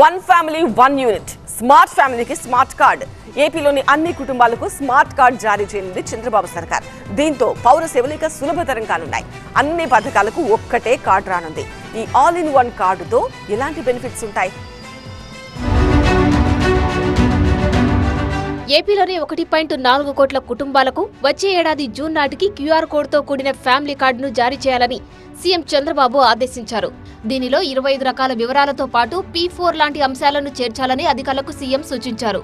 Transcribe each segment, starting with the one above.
One family one unit smart ఫ్యామిలీకి smart card ఏపీలోని అన్ని కుటుంబాలకు స్మార్ట్ కార్డ్ జారీ చేయనుంది చంద్రబాబు సర్కార్. దీంతో పౌర సేవలు ఇక సులభతరం కానున్నాయి. అన్ని పథకాలకు ఒక్కటే కార్డు రానుంది. ఈ ఆల్ ఇన్ వన్ కార్డుతో ఎలాంటి బెనిఫిట్స్ ఉంటాయి ఏపీలోని ఒకటి పాయింట్ నాలుగు కోట్ల కుటుంబాలకు వచ్చే ఏడాది జూన్ నాటికి క్యూఆర్ కోడ్తో కూడిన ఫ్యామిలీ కార్డును జారీ చేయాలని సీఎం చంద్రబాబు ఆదేశించారు. దీనిలో ఇరవై ఐదు రకాల వివరాలతో పాటు పీ ఫోర్ లాంటి అంశాలను చేర్చాలని అధికారులకు సీఎం సూచించారు.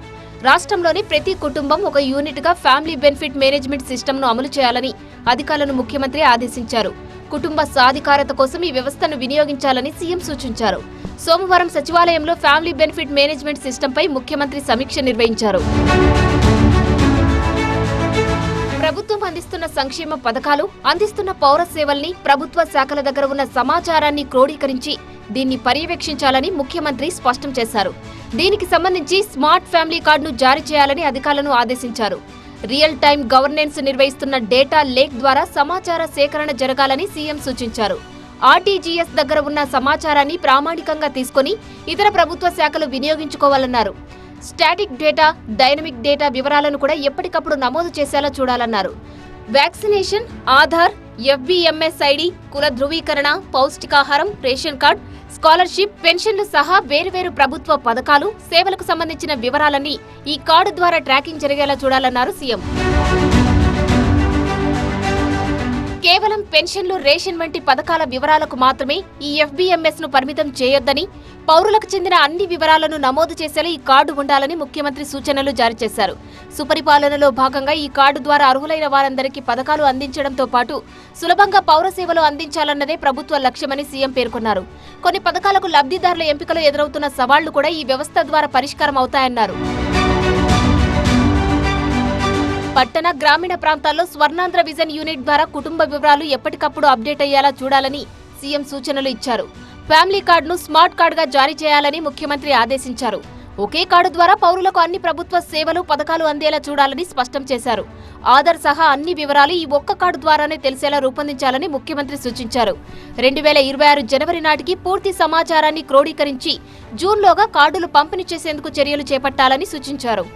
రాష్ట్రంలోని ప్రతి కుటుంబం ఒక యూనిట్గా ఫ్యామిలీ బెనిఫిట్ మేనేజ్మెంట్ సిస్టమ్ను అమలు చేయాలని అధికారులను ముఖ్యమంత్రి ఆదేశించారు. కుటుంబ సాధికారత కోసం ఈ వ్యవస్థను వినియోగించాలని సీఎం సూచించారు. సోమవారం సచివాలయంలో ఫ్యామిలీ బెనిఫిట్ మేనేజ్మెంట్ సిస్టంపై ముఖ్యమంత్రి సమీక్ష నిర్వహించారు. ప్రభుత్వం అందిస్తున్న సంక్షేమ పథకాలు అందిస్తున్న పౌర సేవల్ని ప్రభుత్వ శాఖల దగ్గర ఉన్న సమాచారాన్ని క్రోడీకరించి దీన్ని పర్యవేక్షించాలని ముఖ్యమంత్రి స్పష్టం చేశారు. దీనికి సంబంధించి స్మార్ట్ ఫ్యామిలీ కార్డును జారీ చేయాలని అధికారులను ఆదేశించారు. రియల్ టైం గవర్నెన్స్ నిర్వహిస్తున్న డేటా లేక్ ద్వారా సమాచార సేకరణ జరగాలని సీఎం సూచించారు. ఆర్టీజీఎస్ దగ్గర ఉన్న సమాచారాన్ని ప్రామాణికంగా తీసుకొని ఇతర ప్రభుత్వ శాఖలు వినియోగించుకోవాలన్నారు. స్టాటిక్ డేటా డైనమిక్ డేటా వివరాలను కూడా ఎప్పటికప్పుడు నమోదు చేసేలా చూడాలన్నారు. వ్యాక్సినేషన్ ఆధార్ ఎఫ్బిఎంఎస్ ఐడి కుల ధృవీకరణ పౌష్టికాహారం రేషన్ కార్డ్ స్కాలర్షిప్ పెన్షన్లు సహా వేరువేరు ప్రభుత్వ పథకాలు సేవలకు సంబంధించిన వివరాలన్నీ ఈ కార్డు ద్వారా ట్రాకింగ్ జరిగేలా చూడాలన్నారు సీఎం. కేవలం పెన్షన్లు రేషన్ వంటి పథకాల వివరాలకు మాత్రమే ఈ ఎఫ్బీఎంఎస్ను పరిమితం చేయొద్దని పౌరులకు చెందిన అన్ని వివరాలను నమోదు చేసేలా ఈ కార్డు ఉండాలని ముఖ్యమంత్రి సూచనలు జారీ చేశారు. సుపరిపాలనలో భాగంగా ఈ కార్డు ద్వారా అర్హులైన వారందరికీ పథకాలు అందించడంతో పాటు సులభంగా పౌర సేవలు అందించాలన్నదే ప్రభుత్వ లక్ష్యమని సీఎం పేర్కొన్నారు. కొన్ని పథకాలకు లబ్ధిదారుల ఎంపికలో ఎదురవుతున్న సవాళ్ళు కూడా ఈ వ్యవస్థ ద్వారా పరిష్కారం అవుతాయన్నారు పట్టణ గ్రామీణ ప్రాంతాల్లో స్వర్ణాంధ్ర విజన్ యూనిట్ ద్వారా కుటుంబ వివరాలు ఎప్పటికప్పుడు అప్డేట్ అయ్యేలా చూడాలని సీఎం సూచనలు ఇచ్చారు. ఫ్యామిలీ కార్డును స్మార్ట్ కార్డుగా జారీ చేయాలని ముఖ్యమంత్రి ఆదేశించారు. ఒకే కార్డు ద్వారా పౌరులకు అన్ని ప్రభుత్వ సేవలు పథకాలు అందేలా చూడాలని స్పష్టం చేశారు. ఆధార్ సహా అన్ని వివరాలు ఈ ఒక్క కార్డు ద్వారానే తెలిసేలా రూపొందించాలని ముఖ్యమంత్రి సూచించారు. రెండు వేల ఇరవై ఆరు జనవరి నాటికి పూర్తి సమాచారాన్ని క్రోడీకరించి జూన్లోగా కార్డులు పంపిణీ చేసేందుకు చర్యలు చేపట్టాలని సూచించారు.